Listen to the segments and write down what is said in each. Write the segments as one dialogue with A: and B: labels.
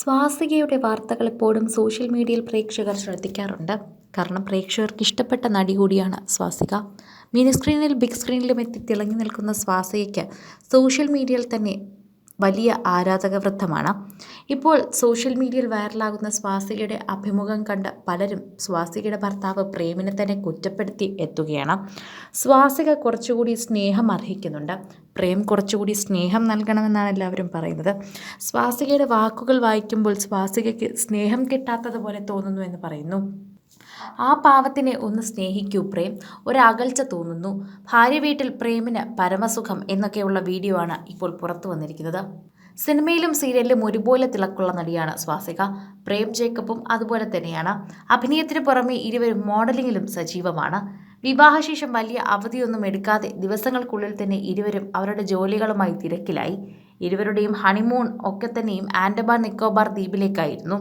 A: സ്വാസികയുടെ വാർത്തകൾ എപ്പോഴും സോഷ്യൽ മീഡിയയിൽ പ്രേക്ഷകർ ശ്രദ്ധിക്കാറുണ്ട്. കാരണം പ്രേക്ഷകർക്ക് ഇഷ്ടപ്പെട്ട നടി കൂടിയാണ് സ്വാസിക. മിനി സ്ക്രീനിൽ ബിഗ് സ്ക്രീനിലും എത്തി തിളങ്ങി നിൽക്കുന്ന സ്വാസികയ്ക്ക് സോഷ്യൽ മീഡിയയിൽ തന്നെ വലിയ ആരാധക വൃദ്ധമാണ് ഇപ്പോൾ സോഷ്യൽ മീഡിയയിൽ വൈറലാകുന്ന സ്വാസികയുടെ അഭിമുഖം കണ്ട് പലരും സ്വാസികയുടെ ഭർത്താവ് പ്രേമിനെ തന്നെ കുറ്റപ്പെടുത്തി എത്തുകയാണ്. സ്വാസിക കുറച്ചുകൂടി സ്നേഹം അർഹിക്കുന്നുണ്ട്. പ്രേം കുറച്ചുകൂടി സ്നേഹം നൽകണമെന്നാണ് എല്ലാവരും പറയുന്നത്. സ്വാസികയുടെ വാക്കുകൾ വായിക്കുമ്പോൾ സ്വാസികയ്ക്ക് സ്നേഹം കിട്ടാത്തതുപോലെ തോന്നുന്നു എന്ന് പറയുന്നു. ആ പാവത്തിനെ ഒന്ന് സ്നേഹിക്കൂ പ്രേം. ഒരകൽച്ച തോന്നുന്നു. ഭാര്യ വീട്ടിൽ പ്രേമിന് പരമസുഖം എന്നൊക്കെയുള്ള വീഡിയോ ആണ് ഇപ്പോൾ പുറത്തു വന്നിരിക്കുന്നത്. സിനിമയിലും സീരിയലിലും ഒരുപോലെ തിളക്കുള്ള നടിയാണ് സ്വാസിക. പ്രേം ജേക്കബും അതുപോലെ തന്നെയാണ്. അഭിനയത്തിന് പുറമെ ഇരുവരും മോഡലിംഗിലും സജീവമാണ്. വിവാഹശേഷം വലിയ അവധിയൊന്നും എടുക്കാതെ ദിവസങ്ങൾക്കുള്ളിൽ തന്നെ ഇരുവരും അവരുടെ ജോലികളുമായി തിരക്കിലായി. ഇരുവരുടെയും ഹണിമൂൺ ഒക്കെ തന്നെയും ആൻഡമാൻ നിക്കോബാർ ദ്വീപിലേക്കായിരുന്നു.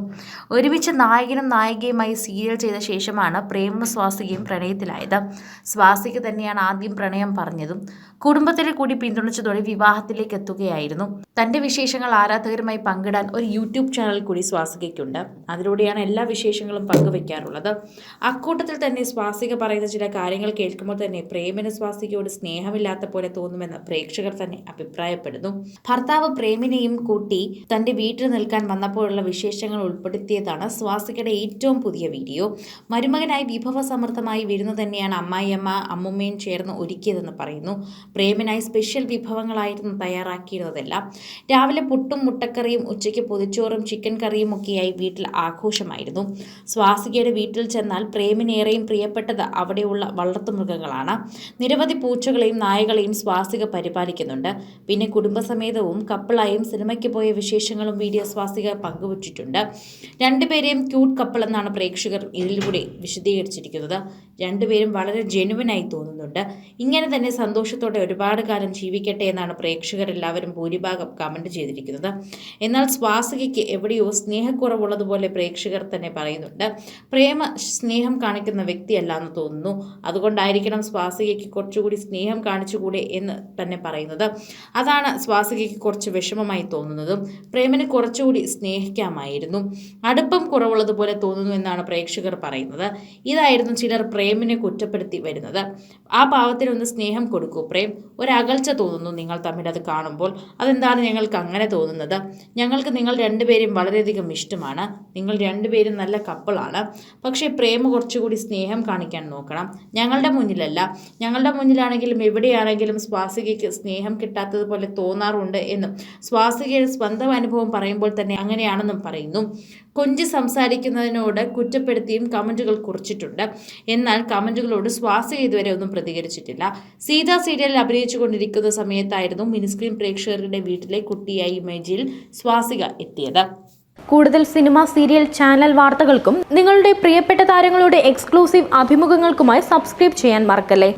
A: ഒരുമിച്ച് നായകനും നായികയുമായി സീരിയൽ ചെയ്ത ശേഷമാണ് പ്രേമ സ്വാസികയും പ്രണയത്തിലായത്. സ്വാസിക തന്നെയാണ് ആദ്യം പ്രണയം പറഞ്ഞതും കുടുംബത്തിലെ കൂടി പിന്തുണച്ചതോടെ വിവാഹത്തിലേക്ക് എത്തുകയായിരുന്നു. തന്റെ വിശേഷങ്ങൾ ആരാധകരുമായി പങ്കിടാൻ ഒരു യൂട്യൂബ് ചാനൽ കൂടി സ്വാസികയ്ക്കുണ്ട്. അതിലൂടെയാണ് എല്ലാ വിശേഷങ്ങളും പങ്കുവെക്കാറുള്ളത്. അക്കൂട്ടത്തിൽ തന്നെ സ്വാസിക പറയുന്ന ചില കാര്യങ്ങൾ കേൾക്കുമ്പോൾ തന്നെ പ്രേമിന് സ്വാസികയോട് സ്നേഹമില്ലാത്ത പോലെ തോന്നുമെന്ന് പ്രേക്ഷകർ തന്നെ അഭിപ്രായപ്പെടുന്നു. ഭർത്താവ് പ്രേമിനെയും കൂട്ടി തന്റെ വീട്ടിൽ നിൽക്കാൻ വന്നപ്പോഴുള്ള വിശേഷങ്ങൾ ഉൾപ്പെടുത്തിയതാണ് സ്വാസികയുടെ ഏറ്റവും പുതിയ വീഡിയോ. മരുമകനായി വിഭവസമൃദ്ധമായി വിരുന്ന് തന്നെയാണ് അമ്മായിയമ്മ അമ്മുമ്മയും ചേർന്ന് ഒരുക്കിയതെന്ന് പറയുന്നു. പ്രേമിനായി സ്പെഷ്യൽ വിഭവങ്ങളായിരുന്നു തയ്യാറാക്കിയിരുന്നതെല്ലാം. രാവിലെ പുട്ടും മുട്ടക്കറിയും ഉച്ചയ്ക്ക് പൊതിച്ചോറും ചിക്കൻ കറിയും ഒക്കെയായി വീട്ടിൽ ആഘോഷമായിരുന്നു. സ്വാസികയുടെ വീട്ടിൽ ചെന്നാൽ പ്രേമിനേറെയും പ്രിയപ്പെട്ടത് അവിടെയുള്ള വളർത്തുമൃഗങ്ങളാണ്. നിരവധി പൂച്ചകളെയും നായകളെയും സ്വാസിക പരിപാലിക്കുന്നുണ്ട്. പിന്നെ കുടുംബസമേതവും കപ്പിളായും സിനിമയ്ക്ക് പോയ വിശേഷങ്ങളും വീഡിയോ സ്വാസിക പങ്കുവച്ചിട്ടുണ്ട്. രണ്ടുപേരെയും ക്യൂട്ട് കപ്പിൾ എന്നാണ് പ്രേക്ഷകർ ഇതിലൂടെ വിശദീകരിച്ചിരിക്കുന്നത്. രണ്ടുപേരും വളരെ ജെനുവിനായി തോന്നുന്നുണ്ട്. ഇങ്ങനെ തന്നെ സന്തോഷത്തോടെ ഒരുപാട് കാലം ജീവിക്കട്ടെ എന്നാണ് പ്രേക്ഷകർ എല്ലാവരും ഭൂരിഭാഗം കമന്റ് ചെയ്തിരിക്കുന്നത്. എന്നാൽ സ്വാസികയ്ക്ക് എവിടെയോ സ്നേഹക്കുറവുള്ളതുപോലെ പ്രേക്ഷകർ തന്നെ പറയുന്നുണ്ട്. പ്രേമ സ്നേഹം കാണിക്കുന്ന വ്യക്തിയല്ല എന്ന് തോന്നുന്നു. അതുകൊണ്ടായിരിക്കണം സ്വാസികയ്ക്ക് കുറച്ചുകൂടി സ്നേഹം കാണിച്ചുകൂടെ എന്ന് തന്നെ പറയുന്നത്. അതാണ് സ്വാസികയ്ക്ക് കുറച്ച് വിഷമമായി തോന്നുന്നതും പ്രേമനെ കുറച്ചുകൂടി സ്നേഹിക്കാമായിരുന്നു. അടുപ്പം കുറവുള്ളതുപോലെ തോന്നുന്നു എന്നാണ് പ്രേക്ഷകർ പറയുന്നത്. ഇതായിരുന്നു ചിലർ പ്രേമിനെ കുറ്റപ്പെടുത്തി വരുന്നത്. ആ പാവത്തിനൊന്ന് സ്നേഹം കൊടുക്കൂ പ്രേം. ഒരകൽച്ച തോന്നുന്നു നിങ്ങൾ തമ്മിൽ അത് കാണുമ്പോൾ. അതെന്താണ് ഞങ്ങൾക്ക് അങ്ങനെ തോന്നുന്നത്? ഞങ്ങൾക്ക് നിങ്ങൾ രണ്ടുപേരും വളരെയധികം ഇഷ്ടമാണ്. നിങ്ങൾ രണ്ടുപേരും നല്ല കപ്പിളാണ്. പക്ഷേ പ്രേമ കുറച്ചുകൂടി സ്നേഹം കാണിക്കാൻ നോക്കണം. ഞങ്ങളുടെ മുന്നിലല്ല. ഞങ്ങളുടെ മുന്നിലാണെങ്കിലും എവിടെയാണെങ്കിലും സ്വാസികയ്ക്ക് സ്നേഹം കിട്ടാത്തതുപോലെ തോന്നാറുണ്ട് എന്നും സ്വാസികയുടെ സ്വന്തം അനുഭവം പറയുമ്പോൾ തന്നെ അങ്ങനെയാണെന്നും പറയുന്നു. കൊഞ്ച് സംസാരിക്കുന്നതിനോട് കുറ്റപ്പെടുത്തിയും കമന്റുകൾ കുറിച്ചിട്ടുണ്ട്. എന്നാൽ കമന്റുകളോട് സ്വാസിക ഇതുവരെ ഒന്നും പ്രതികരിച്ചിട്ടില്ല. സീത സീരിയലിൽ അഭിനയിച്ചു കൊണ്ടിരിക്കുന്ന സമയത്തായിരുന്നു മിനിസ്ക്രീൻ പ്രേക്ഷകരുടെ വീട്ടിലെ കുട്ടിയായി ഇമേജിൽ സ്വാസിക എത്തിയത്.
B: കൂടുതൽ സിനിമ സീരിയൽ ചാനൽ വാർത്തകൾക്കും നിങ്ങളുടെ പ്രിയപ്പെട്ട താരങ്ങളുടെ എക്സ്ക്ലൂസീവ് അഭിമുഖങ്ങൾക്കുമായി സബ്സ്ക്രൈബ് ചെയ്യാൻ മറക്കല്ലേ?